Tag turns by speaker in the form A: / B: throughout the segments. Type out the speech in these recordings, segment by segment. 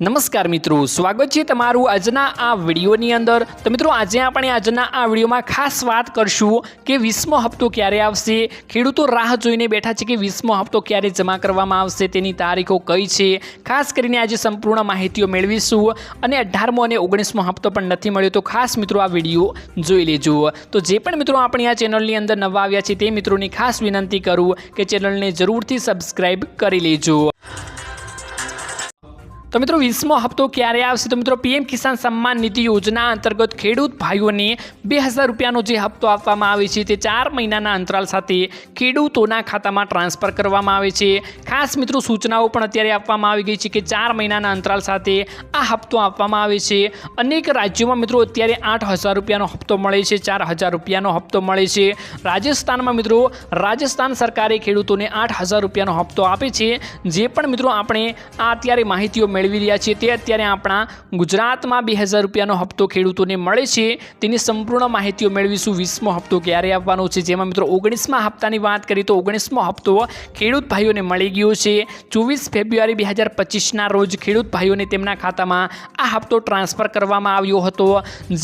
A: નમસ્કાર મિત્રો, સ્વાગત છે તમારું આજના આ વિડીયોની અંદર. તો મિત્રો, આજે આપણે આજના આ વિડીયોમાં ખાસ વાત કરશું કે વીસમો હપ્તો ક્યારે આવશે, ખેડૂતો રાહ જોઈને બેઠા છે કે વીસમો હપ્તો ક્યારે જમા કરવામાં આવશે, તેની તારીખો કઈ છે? ખાસ કરીને આજે સંપૂર્ણ માહિતીઓ મેળવીશું અને અઢારમો અને ઓગણીસમો હપ્તો પણ નથી મળ્યો, તો ખાસ મિત્રો આ વીડિયો જોઈ લેજો. તો જે પણ મિત્રો આપણી આ ચેનલની અંદર નવા આવ્યા છે, તે મિત્રોની ખાસ વિનંતી કરું કે ચેનલને જરૂરથી સબસ્ક્રાઈબ કરી લેજો. તો મિત્રો વીસમો હપ્તો ક્યારે આવશે? તો મિત્રો પીએમ કિસાન સન્માન નિધિ યોજના અંતર્ગત ખેડૂત ભાઈઓને બે હજાર રૂપિયાનો જે હપ્તો આપવામાં આવે છે, તે ચાર મહિનાના અંતરાલ સાથે ખેડૂતોના ખાતામાં ટ્રાન્સફર કરવામાં આવે છે. ખાસ મિત્રો સૂચનાઓ પણ અત્યારે આપવામાં આવી ગઈ છે કે ચાર મહિનાના અંતરાલ સાથે આ હપ્તો આપવામાં આવે છે. અનેક રાજ્યોમાં મિત્રો અત્યારે આઠ હજાર રૂપિયાનો હપ્તો મળે છે, ચાર હજાર રૂપિયાનો હપ્તો મળે છે. રાજસ્થાનમાં મિત્રો, રાજસ્થાન સરકારે ખેડૂતોને આઠ હજાર રૂપિયાનો હપ્તો આપે છે. જે પણ મિત્રો આપણે આ અત્યારે માહિતીઓ મેળવી રહ્યા છીએ તે અત્યારે આપણા ગુજરાતમાં બે હજાર રૂપિયાનો હપ્તો ખેડૂતોને મળે છે. તેની સંપૂર્ણ માહિતીઓ મેળવીશું. વીસમો હપ્તો ક્યારે આપવાનો છે? જેમાં મિત્રો ઓગણીસમા હપ્તાની વાત કરીએ તો ઓગણીસમો હપ્તો ખેડૂત ભાઈઓને મળી ગયો છે. ચોવીસ ફેબ્રુઆરી બે હજાર પચીસના રોજ ખેડૂત ભાઈઓને તેમના ખાતામાં આ હપ્તો ટ્રાન્સફર કરવામાં આવ્યો હતો.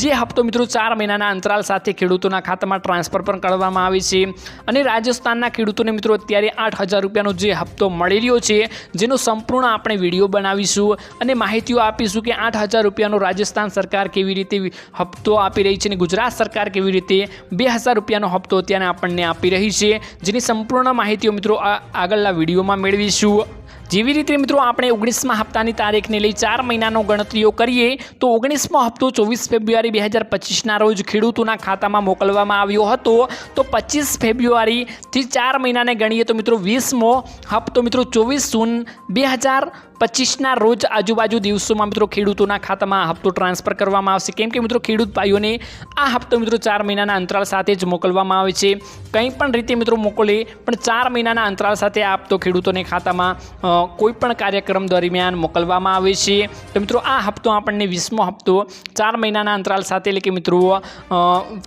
A: જે હપ્તો મિત્રો ચાર મહિનાના અંતરાલ સાથે ખેડૂતોના ખાતામાં ટ્રાન્સફર પણ કરવામાં આવે છે. અને રાજસ્થાનના ખેડૂતોને મિત્રો અત્યારે આઠ હજાર રૂપિયાનો જે હપ્તો મળી રહ્યો છે, જેનો સંપૂર્ણ આપણે વીડિયો બનાવીશું અને માહિતીઓ આપીશું કે આઠ હજાર રૂપિયાનો રાજસ્થાન સરકાર કેવી રીતે હપ્તો આપી રહી છે અને ગુજરાત સરકાર કેવી રીતે બે હજાર રૂપિયાનો હપ્તો અત્યારે આપણને આપી રહી છે. જેની સંપૂર્ણ માહિતીઓ મિત્રો આગળના વિડીયોમાં મેળવીશું. જેવી રીતે મિત્રો, આપણે ઓગણીસમા હપ્તાની તારીખને લઈ ચાર મહિનાનો ગણતરીઓ કરીએ, તો ઓગણીસમો હપ્તો ચોવીસ ફેબ્રુઆરી બે હજાર પચીસના રોજ ખેડૂતોના ખાતામાં મોકલવામાં આવ્યો હતો. તો પચીસ ફેબ્રુઆરીથી ચાર મહિનાને ગણીએ તો મિત્રો, વીસમો હપ્તો મિત્રો ચોવીસ જૂન બે હજાર પચીસના રોજ આજુબાજુ દિવસોમાં મિત્રો ખેડૂતોના ખાતામાં હપ્તો ટ્રાન્સફર કરવામાં આવશે. કેમ કે મિત્રો ખેડૂત ભાઈઓને આ હપ્તો મિત્રો ચાર મહિનાના અંતરાલ સાથે જ મોકલવામાં આવે છે. કંઈ પણ રીતે મિત્રો મોકલે, પણ ચાર મહિનાના અંતરાલ સાથે આ હપ્તો ખેડૂતોને ખાતામાં કોઈપણ કોઈ પણ કાર્યક્રમ દરમિયાન મોકલવામાં આવે છે. તો મિત્રો આ હપ્તો આપણને વીસમો હપ્તો ચાર મહિનાના અંતરાલ સાથે, એટલે કે મિત્રો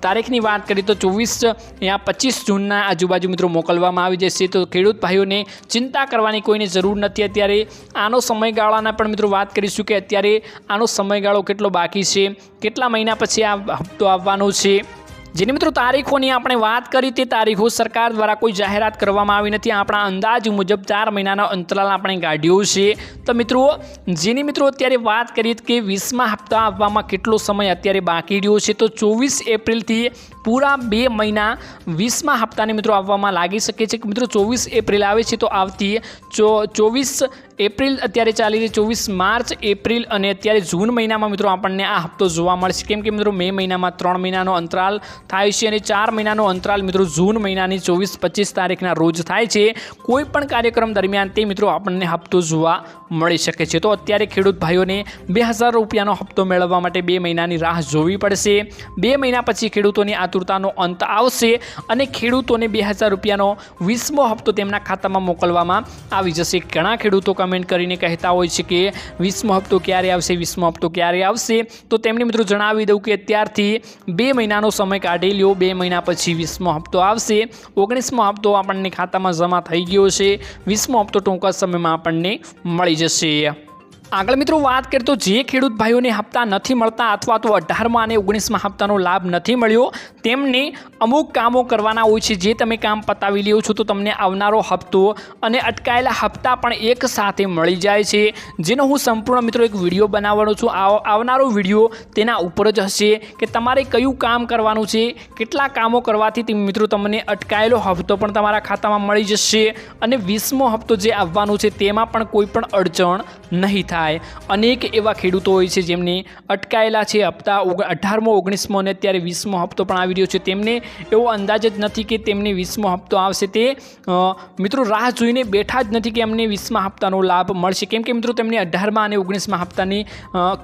A: તારીખની વાત કરીએ તો ચોવીસ, યા પચીસ જૂનના આજુબાજુ મિત્રો મોકલવામાં આવી જશે. તો ખેડૂત ભાઈઓને ચિંતા કરવાની કોઈને જરૂર નથી. અત્યારે આનો સમયગાળાના પણ મિત્રો વાત કરીશું કે અત્યારે આનો સમયગાળો કેટલો બાકી છે, કેટલા મહિના પછી આ હપ્તો આવવાનો છે. જેની મિત્રો તારીખોની આપણે વાત કરી તે તારીખો સરકાર દ્વારા કોઈ જાહેરાત કરવામાં આવી નથી. આપણા અંદાજ મુજબ ચાર મહિનાનો અંતરાલ આપણે કાઢ્યો છે. તો મિત્રો, જેની મિત્રો અત્યારે વાત કરીએ કે વીસમા હપ્તા આવવામાં કેટલો સમય અત્યારે બાકી રહ્યો છે, તો ચોવીસ એપ્રિલથી પૂરા બે મહિના વીસમા હપ્તાને મિત્રો આવવામાં લાગી શકે છે. કે મિત્રો, ચોવીસ એપ્રિલ આવે છે તો આવતી ચોવીસ એપ્રિલ અત્યારે ચાલી રહી ચોવીસ માર્ચ, એપ્રિલ અને અત્યારે જૂન મહિનામાં મિત્રો આપણને આ હપ્તો જોવા મળશે. કેમ કે મિત્રો, મે મહિનામાં ત્રણ મહિનાનો અંતરાલ થાય છે અને ચાર મહિનાનો અંતરાલ મિત્રો જૂન મહિનાની ચોવીસ પચીસ તારીખના રોજ થાય છે. કોઈ પણ કાર્યક્રમ દરમિયાન તે મિત્રો આપણને હપ્તો જોવા મળી શકે છે. તો અત્યારે ખેડૂત ભાઈઓને બે હજાર રૂપિયાનો હપ્તો મેળવવા માટે બે મહિનાની રાહ જોવી પડશે. બે મહિના પછી ખેડૂતોની આતુરતાનો અંત આવશે અને ખેડૂતોને બે હજાર રૂપિયાનો વીસમો હપ્તો તેમના ખાતામાં મોકલવામાં આવી જશે. ઘણા ખેડૂતો કમેન્ટ કરીને કહેતા હોય છે કે વીસમો હપ્તો ક્યારે આવશે, વીસમો હપ્તો ક્યારે આવશે? તો તેમને મિત્રો જણાવી દઉં કે અત્યારથી બે મહિનાનો સમય કાઢી લ્યો. બે મહિના પછી વીસમો હપ્તો આવશે. ઓગણીસમો હપ્તો આપણને ખાતામાં જમા થઈ ગયો છે. વીસમો હપ્તો ટૂંકા સમયમાં આપણને મળી જશે. આગળ મિત્રો વાત કરીએ તો જે ખેડૂત ભાઈઓને હપ્તા નથી મળતા અથવા તો અઢારમાં અને ઓગણીસમાં હપ્તાનો લાભ નથી મળ્યો, તેમને અમુક કામો કરવાના હોય છે. જે તમે કામ પતાવી લ્યો છો તો તમને આવનારો હપ્તો અને અટકાયેલા હપ્તા પણ એક સાથે મળી જાય છે. જેનો હું સંપૂર્ણ મિત્રો એક વીડિયો બનાવવાનો છું. આવ- આવનારો વીડિયો તેના ઉપર જ હશે કે તમારે કયું કામ કરવાનું છે, કેટલા કામો કરવાથી મિત્રો તમને અટકાયેલો હપ્તો પણ તમારા ખાતામાં મળી જશે અને વીસમો હપ્તો જે આવવાનો છે તેમાં પણ કોઈ પણ અડચણ નહીં થાય. અનેક એવા ખેડૂતો હોય છે જેમને અટકાયેલા છે. હપ્તા અઢારમો, ઓગણીસમો અને અત્યારે વીસમો હપ્તો પણ આવી રહ્યો છે. તેમને એવો અંદાજ જ નથી કે તેમને વીસમો હપ્તો આવશે. તે મિત્રો રાહ જોઈને બેઠા જ નથી કે અમને વીસમા હપ્તાનો લાભ મળશે. કેમ કે મિત્રો તેમને અઢારમાં અને ઓગણીસમાં હપ્તાની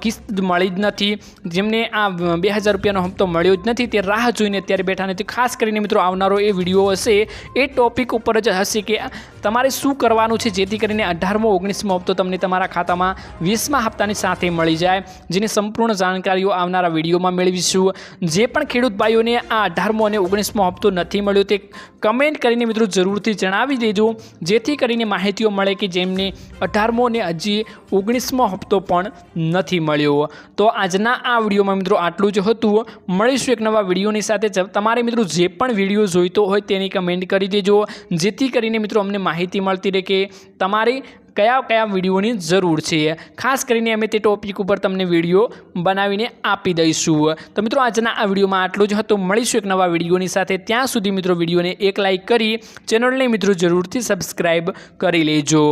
A: કિસ્ત મળી જ નથી. જેમને આ બે હજાર રૂપિયાનો હપ્તો મળ્યો જ નથી. તે રાહ જોઈને અત્યારે બેઠા નથી. ખાસ કરીને મિત્રો આવનારો એ વીડિયો હશે. એ ટોપિક ઉપર જ હશે કે તમારે શું કરવાનું છે? જેથી કરીને અઢારમો, ઓગણીસમો હપ્તો તમને તમારા ખાતામાં વીસમા હપ્તાની સાથે મળી જાય, જેની સંપૂર્ણ જાણકારીઓ આવનારા વિડીયોમાં મેળવીશું. જે પણ ખેડૂત ભાઈઓને આ અઢારમો અને ઓગણીસમો હપ્તો નથી મળ્યો તે કમેન્ટ કરીને મિત્રો જરૂરથી જણાવી દેજો, જેથી કરીને માહિતીઓ મળે કે જેમને અઢારમો અને હજી ઓગણીસમો હપ્તો પણ નથી મળ્યો. તો આજના આ વિડીયોમાં મિત્રો આટલું જ હતું. મળીશું એક નવા વિડીયોની સાથે. તમારે મિત્રો જે પણ વીડિયો જોઈતો હોય તેની કમેન્ટ કરી દેજો, જેથી કરીને મિત્રો અમને માહિતી મળતી રહે કે તમારે કયા કયા વિડીયોની જરૂર છે. ખાસ કરીને અમે તે ટોપિક ઉપર તમને વીડિયો બનાવીને આપી દઈશું. તો મિત્રો, આજના આ વિડીયોમાં આટલું જ હતું. મળીશું એક નવા વિડીયોની સાથે. ત્યાં સુધી મિત્રો વિડીયોને એક લાઇક કરી, ચેનલને મિત્રો જરૂરથી સબસ્ક્રાઈબ કરી લેજો.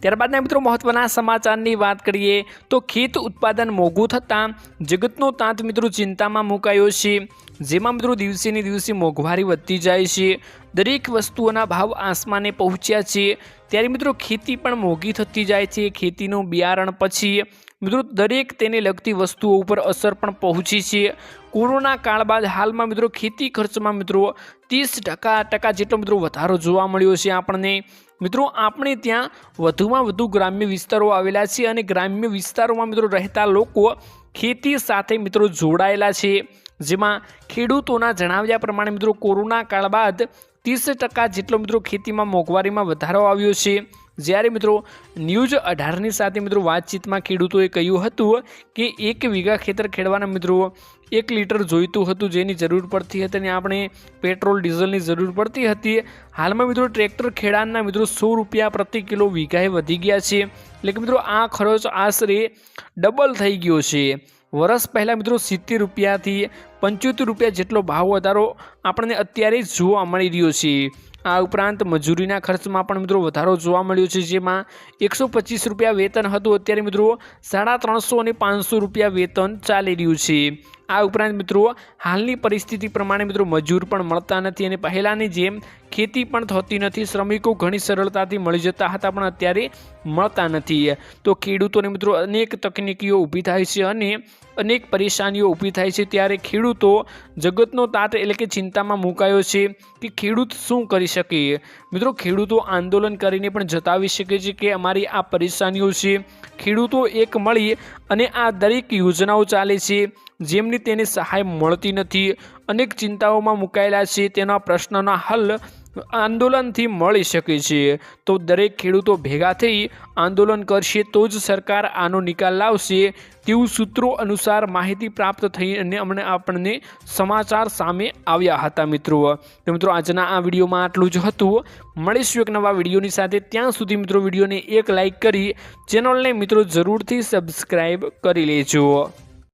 A: ત્યારબાદના મિત્રો મહત્વના સમાચારની વાત કરીએ તો ખેત ઉત્પાદન મોંઘું થતાં જગતનો તાંત મિત્રો ચિંતામાં મુકાયો છે. જેમાં મિત્રો દિવસેને દિવસે મોંઘવારી વધતી જાય છે. દરેક વસ્તુઓના ભાવ આસમાને પહોંચ્યા છે. ત્યારે મિત્રો ખેતી પણ મોંઘી થતી જાય છે. ખેતીનું બિયારણ પછી મિત્રો દરેક તેને લગતી વસ્તુઓ ઉપર અસર પણ પહોંચી છે. કોરોના કાળ બાદ હાલમાં મિત્રો ખેતી ખર્ચમાં મિત્રો ત્રીસ ટકા ટકા જેટલો મિત્રો વધારો જોવા મળ્યો છે આપણને. મિત્રો, આપણે ત્યાં વધુમાં વધુ ગ્રામ્ય વિસ્તારો આવેલા છે અને ગ્રામ્ય વિસ્તારોમાં મિત્રો રહેતા લોકો ખેતી સાથે મિત્રો જોડાયેલા છે. જેમાં ખેડૂતોના જણાવ્યા પ્રમાણે મિત્રો કોરોના કાળ બાદ ત્રીસ ટકા જેટલો મિત્રો ખેતીમાં મોંઘવારીમાં વધારો આવ્યો છે. જ્યારે મિત્રો ન્યૂઝ અઢારની સાથે મિત્રો વાતચીતમાં ખેડૂતોએ કહ્યું હતું કે એક વીઘા ખેતર ખેડવાના મિત્રો એક લીટર જોઈતું હતું જેની જરૂર પડતી હતી અને આપણે પેટ્રોલ, ડીઝલની જરૂર પડતી હતી. હાલમાં મિત્રો ટ્રેક્ટર ખેડાણના મિત્રો સો રૂપિયા પ્રતિ કિલો વીઘાએ વધી ગયા છે. એટલે કે મિત્રો આ ખર્ચ આશરે ડબલ થઈ ગયો છે. વર્ષ પહેલાં મિત્રો સિત્તેર રૂપિયાથી પંચોતેર રૂપિયા જેટલો ભાવ વધારો આપણને અત્યારે જોવા મળી રહ્યો છે. આ ઉપરાંત મજૂરીના ખર્ચમાં પણ મિત્રો વધારો જોવા મળ્યો છે, જેમાં એકસો પચીસ રૂપિયા વેતન હતું. અત્યારે મિત્રો સાડા ત્રણસો અને પાંચસો રૂપિયા વેતન ચાલી રહ્યું છે. આ ઉપરાંત મિત્રો હાલની પરિસ્થિતિ પ્રમાણે મિત્રો મજૂર પણ મળતા નથી અને પહેલાંની જેમ ખેતી પણ થતી નથી, શ્રમિકો ઘણી સરળતાથી મળી જતા હતા, પણ અત્યારે મળતા નથી. તો ખેડૂતોને મિત્રો અનેક તકનીકીઓ ઊભી થાય છે અને અનેક પરેશાનીઓ ઊભી થાય છે. ત્યારે ખેડૂતો જગતનો તાત એટલે કે ચિંતામાં મુકાયો છે કે ખેડૂત શું કરી શકે? મિત્રો, ખેડૂતો આંદોલન કરીને પણ જતાવી શકે છે કે અમારી આ પરેશાનીઓ છે. ખેડૂતો એક મળી અને આ દરેક યોજનાઓ ચાલે છે. જેમની તેને સહાય મળતી નથી. અનેક ચિંતાઓમાં મુકાયેલા છે. તેના પ્રશ્નના હલ આંદોલનથી મળી શકે છે. તો દરેક ખેડૂતો ભેગા થઈ આંદોલન કરશે તો જ સરકાર આનો નિકાલ લાવશે તેવું સૂત્રો અનુસાર માહિતી પ્રાપ્ત થઈ અને અમને આપણને સમાચાર સામે આવ્યા હતા મિત્રો. તો મિત્રો, આજના આ વિડીયોમાં આટલું જ હતું. મળીશું એક નવા વિડીયોની સાથે. ત્યાં સુધી મિત્રો, વિડીયોને એક લાઇક કરી, ચેનલને મિત્રો જરૂરથી સબસ્ક્રાઈબ કરી લેજો.